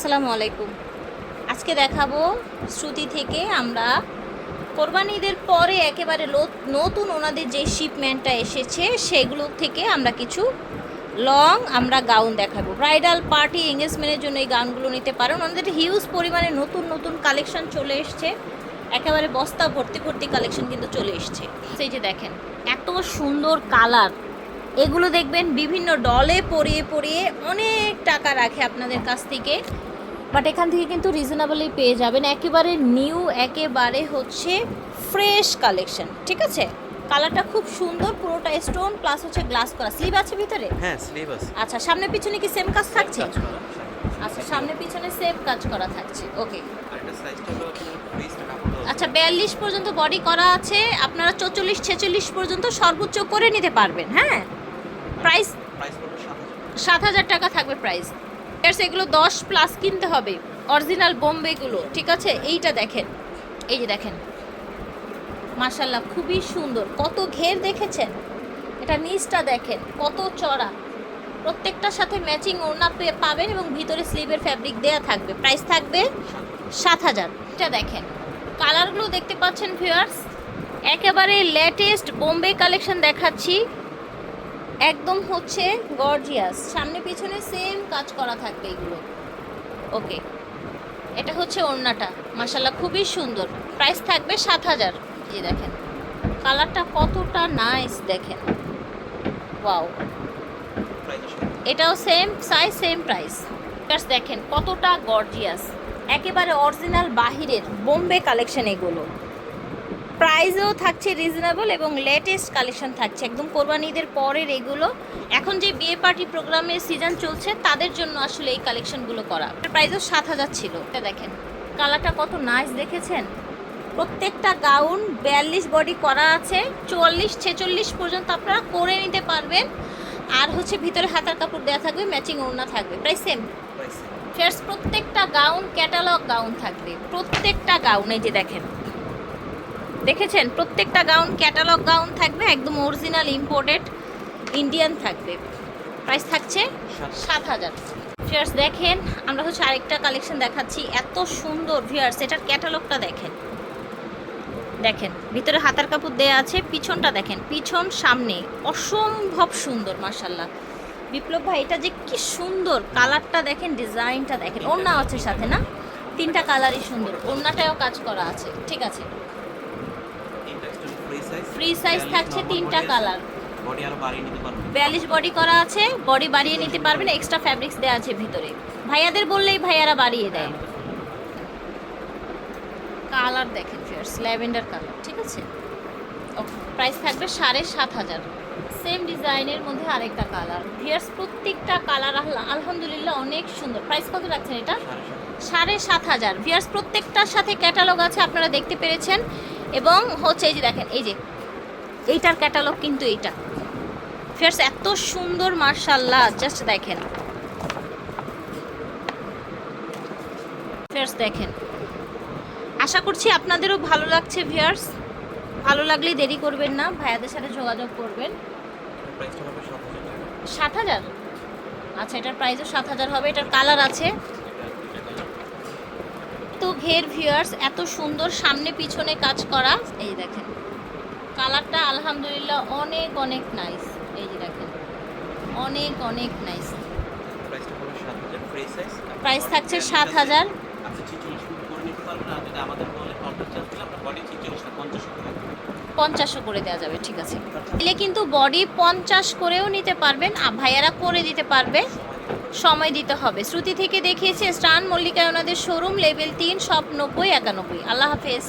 আসসালামু আলাইকুম। আজকে দেখাবো শ্রুতি থেকে আমরা কোরবানি ঈদের পরে একেবারে নতুন ওনাদের যে শিপমেন্টটা এসেছে, সেগুলো থেকে আমরা কিছু লং আমরা গাউন দেখাবো। ব্রাইডাল পার্টি এঙ্গেজমেন্টের জন্য এই গাউনগুলো নিতে পারেন। ওনাদের হিউজ পরিমাণে নতুন নতুন কালেকশন চলে এসছে। একেবারে বস্তা ভর্তি ভর্তি কালেকশন কিন্তু চলে এসছে। সেই যে দেখেন, এত সুন্দর কালার এগুলো দেখবেন বিভিন্ন ডলে পরিয়ে পরিয়ে অনেক টাকা রাখে আপনাদের কাছ থেকে। বাট এখান থেকে কিন্তু রিজনেবলি পেয়ে যাবেন। একেবারে নিউ একেবারে হচ্ছে ফ্রেশ কালেকশন ঠিক আছে? কালারটা খুব সুন্দর পুরোটা স্টোন প্লাস হচ্ছে গ্লাস করা। স্লিভ আছে ভিতরে? হ্যাঁ সিলেবাস আচ্ছা সামনে পিছনে কি সেম কাজ থাকছে? আচ্ছা সামনে পিছনে সেম কাজ করা থাকছে। ওকে আচ্ছা বিয়াল্লিশ পর্যন্ত বডি করা আছে। আপনারা চৌচল্লিশ ছেচল্লিশ পর্যন্ত সর্বোচ্চ করে নিতে পারবেন হ্যাঁ? প্রাইস প্রাইস পড়বে 7000 সাত হাজার টাকা থাকবে প্রাইস এগুলো দশ প্লাস কিনতে হবে। অরিজিনাল বোম্বেগুলো ঠিক আছে? এইটা দেখেন। এই যে দেখেন। মাশাল্লাহ খুবই সুন্দর। কত ঘের দেখেছেন? এটা নিচটা দেখেন, কত চড়া। প্রত্যেকটার সাথে ম্যাচিং ওড়না পেয়ে পাবেন এবং ভিতরে স্লিভের ফ্যাব্রিক দেয়া থাকবে। প্রাইস থাকবে সাত হাজার। এটা দেখেন। কালারগুলো দেখতে পাচ্ছেন ভিউয়ার্স একেবারে লেটেস্ট বোম্বে কালেকশন দেখাচ্ছি। একদম হচ্ছে গর্জিয়াস সামনে পিছনে সেম কাজ করা থাকবে এগুলো। ওকে এটা হচ্ছে ওড়নাটা। মাসাল্লাহ খুবই সুন্দর। প্রাইস থাকবে সাত হাজার। এই দেখেন। কালারটা কতটা নাইস দেখেন। ওয়াও এটাও সেম সাইজ সেম প্রাইস দেখেন কতটা গর্জিয়াস একেবারে অরিজিনাল বাহিরের বোম্বে কালেকশন এগুলো। প্রাইসও থাকছে রিজনেবল এবং লেটেস্ট কালেকশন থাকছে। একদম কোরবানি ঈদের পরের এগুলো। এখন যে বিয়ে পার্টি প্রোগ্রামের সিজন চলছে তাদের জন্য আসলে এই কালেকশনগুলো করা। প্রাইসও সাত হাজার ছিল। এটা দেখেন কালারটা কত নাইস দেখেছেন? প্রত্যেকটা গাউন বিয়াল্লিশ বডি করা আছে। চুয়াল্লিশ ছেচল্লিশ পর্যন্ত আপনারা করে নিতে পারবেন। আর হচ্ছে ভিতরে হাতার কাপড় দেওয়া থাকবে ম্যাচিং ওড়না থাকবে। প্রায় সেম ফেয়ার্স প্রত্যেকটা গাউন ক্যাটালগ গাউন থাকবে। প্রত্যেকটা গাউন এই যে দেখেন। দেখেছেন, প্রত্যেকটা গাউন ক্যাটালগ গাউন থাকবে, একদম অরিজিনাল ইম্পোর্টেড ইন্ডিয়ান থাকবে। প্রাইস থাকছে সাত হাজার। ফিয়ার্স দেখেন, আমরা হচ্ছে আরেকটা কালেকশন দেখাচ্ছি। এত সুন্দর ভিয়ার্স এটার ক্যাটালগটা দেখেন। দেখেন, ভিতরে হাতার কাপড় দেয়া আছে, পিছনটা দেখেন, পিছন সামনে, অসম্ভব সুন্দর মার্শাল্লাহ বিপ্লব ভাই, এটা যে কি সুন্দর, কালারটা দেখেন, ডিজাইনটা দেখেন, ওড়না আছে সাথে, না? তিনটা কালারই সুন্দর ওড়নাটাও কাজ করা আছে, ঠিক আছে? ফ্রি সাইজ থাকছে তিনটা colour। বডি আরও বাড়িয়ে নিতে পারবেন। বিয়াল্লিশ বডি করা আছে বডি বাড়িয়ে নিতে পারবেন এক্সট্রা ফ্যাব্রিক্স দেওয়া আছে ভিতরে। ভাইয়াদের বললেই ভাইয়ারা বাড়িয়ে দেয়। কালার দেখেন ফিয়ার্স ল্যাভেন্ডার কালার ঠিক আছে? প্রাইস থাকবে সাড়ে সাত হাজার। সেম ডিজাইনের মধ্যে আরেকটা কালার ফিয়ার্স প্রত্যেকটা কালার আলহামদুলিল্লাহ অনেক সুন্দর। প্রাইস কত রাখছেন এটা? সাড়ে সাত হাজার। ভিয়ার্স প্রত্যেকটার সাথে ক্যাটালগ আছে আপনারা দেখতে পেরেছেন। এবং হচ্ছে এই যে দেখেন এই যে এইটার ক্যাটালগ কিন্তু এইটা। ফিয়ার্স এত সুন্দর মার্শাল্লাহ জাস্ট দেখেন। ফিয়ার্স দেখেন। আশা করছি আপনাদেরও ভালো লাগছে ভিয়ার্স ভালো লাগলে দেরি করবেন না, ভাইয়াদের সাথে যোগাযোগ করবেন। প্রাইসটা হবে 7000 টাকা সাত হাজার? আচ্ছা এটার প্রাইসও সাত হাজার হবে, এটার কালার আছে। তো ঘের ভিউয়ার্স এত সুন্দর সামনে পিছনে কাজ করা, এই দেখেন। কালারটা আলহামদুলিল্লাহ অনেক অনেক নাইস এই যে দেখেন অনেক অনেক নাইস প্রাইসটা হলো 7000 ফ্রি সাইজ প্রাইস থাকছে সাত হাজার। আচ্ছা 46 ফুট করে নিতে পারবেন আর যদি আমাদের বলে কন্ট্রাক্ট চার্জ দিলে আমরা বডি 46 টা 50 করে দেব পঞ্চাশও করে দেওয়া যাবে ঠিক আছে। এলে কিন্তু বডি পঞ্চাশ করেও নিতে পারবেন আর ভাইয়ারা করে দিতে পারবে। সময় দিতে হবে। শ্রুতি থেকে দেখিয়েছে স্টান মল্লিকায় ওনাদের শোরুম লেভেল তিন সব নব্বই একানব্বই। আল্লাহ হাফেজ।